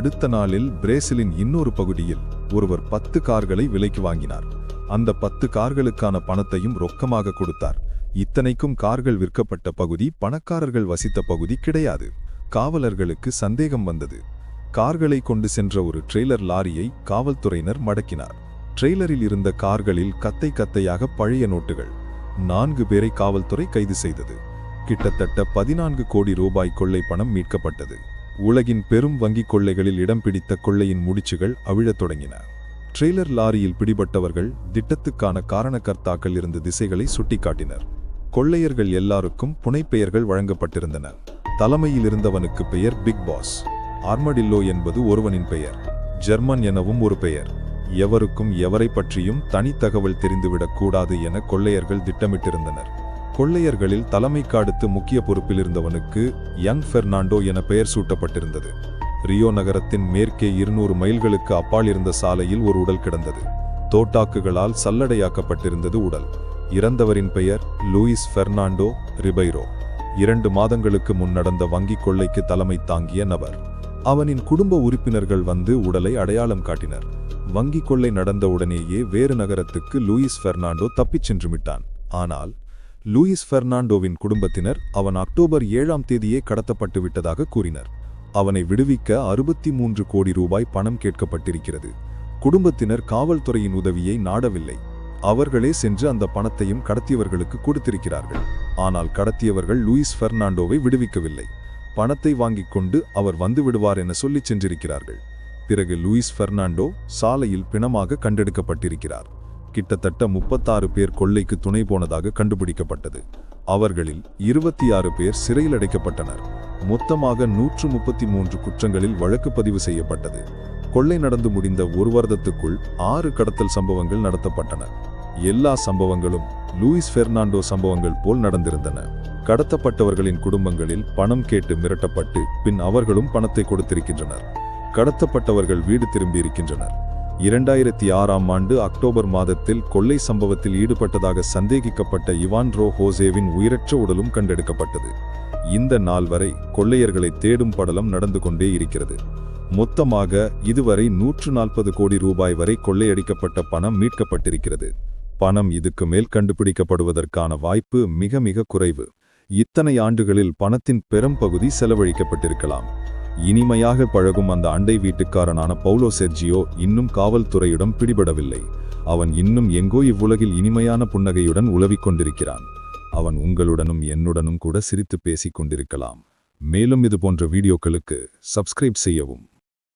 அடுத்த நாளில் பிரேசிலின் இன்னொரு பகுதியில் ஒருவர் பத்து கார்களை விலைக்கு வாங்கினார். அந்த பத்து கார்களுக்கான பணத்தையும் ரொக்கமாக கொடுத்தார். இத்தனைக்கும் கார்கள் விற்கப்பட்ட பகுதி பணக்காரர்கள் வசித்த பகுதி கிடையாது. காவலர்களுக்கு சந்தேகம் வந்தது. கார்களை கொண்டு சென்ற ஒரு ட்ரெய்லர் லாரியை காவல்துறையினர் மடக்கினார். ட்ரெய்லரில் இருந்த கார்களில் கத்தை கத்தையாக பழைய நோட்டுகள் நான்கு பேரை காவல்துறை கைது செய்தது. கிட்டத்தட்ட பதினான்கு கோடி ரூபாய் கொள்ளை பணம் மீட்கப்பட்டது. உலகின் பெரும் வங்கிக் கொள்ளைகளில் இடம் பிடித்த கொள்ளையின் முடிச்சுகள் அவிழத் தொடங்கின. ட்ரெய்லர் லாரியில் பிடிபட்டவர்கள் திட்டத்துக்கான காரணகர்த்தாக்கள் இருந்த திசைகளை சுட்டிக்காட்டினர். கொள்ளையர்கள் எல்லாருக்கும் புனைப்பெயர்கள் வழங்கப்பட்டிருந்தன. தலைமையில் இருந்தவனுக்கு பெயர் பிக் பாஸ். ஆர்மடில்லோ என்பது ஒருவனின் பெயர். ஜெர்மன் எனவும் ஒரு பெயர். எவருக்கும் எவரை பற்றியும் தனித்தகவல் தெரிந்துவிடக் கூடாது என கொள்ளையர்கள் திட்டமிட்டிருந்தனர். கொள்ளையர்களில் தலைமை அடுத்து முக்கிய பொறுப்பில் இருந்தவனுக்கு யங் பெர்னாண்டோ என பெயர் சூட்டப்பட்டிருந்தது. ரியோ நகரத்தின் மேற்கே இருநூறு மைல்களுக்கு அப்பால் இருந்த சாலையில் ஒரு உடல் கிடந்தது. தோட்டாக்குகளால் சல்லடையாக்கப்பட்டிருந்தது உடல். இறந்தவரின் பெயர் லூயிஸ் பெர்னாண்டோ ரிபைரோ. இரண்டு மாதங்களுக்கு முன் நடந்த வங்கிக் கொள்ளைக்கு தலைமை தாங்கிய நபர். அவனின் குடும்ப உறுப்பினர்கள் வந்து உடலை அடையாளம் காட்டினர். வங்கிக் கொள்ளை நடந்த உடனேயே வேறு நகரத்துக்கு லூயிஸ் பெர்னாண்டோ தப்பிச் சென்று விட்டான் ஆனால் லூயிஸ் பெர்னாண்டோவின் குடும்பத்தினர் அவன் அக்டோபர் ஏழாம் தேதியே கடத்தப்பட்டு விட்டதாக கூறினர். அவனை விடுவிக்க அறுபத்தி மூன்று கோடி ரூபாய் பணம் கேட்கப்பட்டிருக்கிறது. குடும்பத்தினர் காவல்துறையின் உதவியை நாடவில்லை. அவர்களே சென்று அந்த பணத்தையும் கடத்தியவர்களுக்கு கொடுத்திருக்கிறார்கள். ஆனால் கடத்தியவர்கள் லூயிஸ் பெர்னாண்டோவை விடுவிக்கவில்லை. பணத்தை வாங்கிக் கொண்டு அவர் வந்து விடுவார் என சொல்லிச் சென்றிருக்கிறார்கள். பிறகு லூயிஸ் பெர்னாண்டோ சாலையில் பிணமாக கண்டெடுக்கப்பட்டிருக்கிறார். கிட்டத்தட்ட முப்பத்தாறு பேர் கொள்ளைக்கு துணை போனதாக கண்டுபிடிக்கப்பட்டது. அவர்களில் இருபத்தி ஆறு பேர் சிறையில் அடைக்கப்பட்டனர். மொத்தமாக நூற்று முப்பத்தி மூன்று குற்றங்களில் வழக்கு பதிவு செய்யப்பட்டது. கொள்ளை நடந்து முடிந்த ஒரு வருடத்துக்குள் ஆறு கடத்தல் சம்பவங்கள் நடத்தப்பட்டன. எல்லா சம்பவங்களும் லூயிஸ் பெர்னாண்டோ சம்பவங்கள் போல் நடந்திருந்தன. கடத்தப்பட்டவர்களின் குடும்பங்களில் பணம் கேட்டு மிரட்டப்பட்டு பின் அவர்களும் பணத்தை கொடுத்திருக்கின்றனர். கடத்தப்பட்டவர்கள் வீடு திரும்பியிருக்கின்றனர் இரண்டாயிரத்தி ஆறாம் ஆண்டு அக்டோபர் மாதத்தில் கொள்ளை சம்பவத்தில் ஈடுபட்டதாக சந்தேகிக்கப்பட்ட இவான் ரோ ஹோசேவின் உயிரற்ற உடலும் கண்டெடுக்கப்பட்டது. இந்த நாள் வரை கொள்ளையர்களை தேடும் படலம் நடந்து கொண்டே இருக்கிறது. மொத்தமாக இதுவரை நூற்று நாற்பது கோடி ரூபாய் வரை கொள்ளையடிக்கப்பட்ட பணம் மீட்கப்பட்டிருக்கிறது. பணம் இதுக்கு மேல் கண்டுபிடிக்கப்படுவதற்கான வாய்ப்பு மிக மிக குறைவு. இத்தனை ஆண்டுகளில் பணத்தின் பெரும்பகுதி செலவழிக்கப்பட்டிருக்கலாம். இனிமையாக பழகும் அந்த அண்டை வீட்டுக்காரனான பவுலோ செர்ஜியோ இன்னும் காவல்துறையிடம் பிடிபடவில்லை. அவன் இன்னும் எங்கோ இவ்வுலகில் இனிமையான புன்னகையுடன் உலவிக் கொண்டிருக்கிறான். அவன் உங்களுடனும் என்னுடனும் கூட சிரித்து பேசிக் கொண்டிருக்கலாம். மேலும் இது போன்ற வீடியோக்களுக்கு சப்ஸ்கிரைப் செய்யவும்.